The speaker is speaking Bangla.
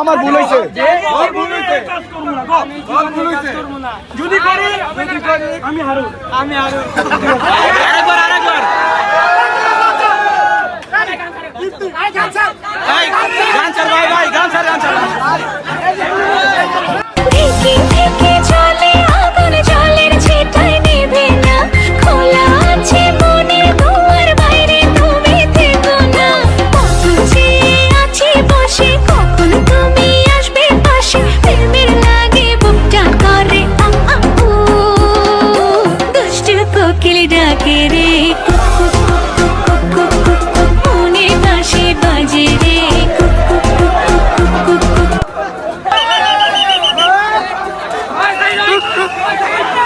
আমার ভুল হয়েছে? যদি করি আমি হারু। আমি হারু। কোকিল ডাকে রে মনে বাসে বাজে রে কুক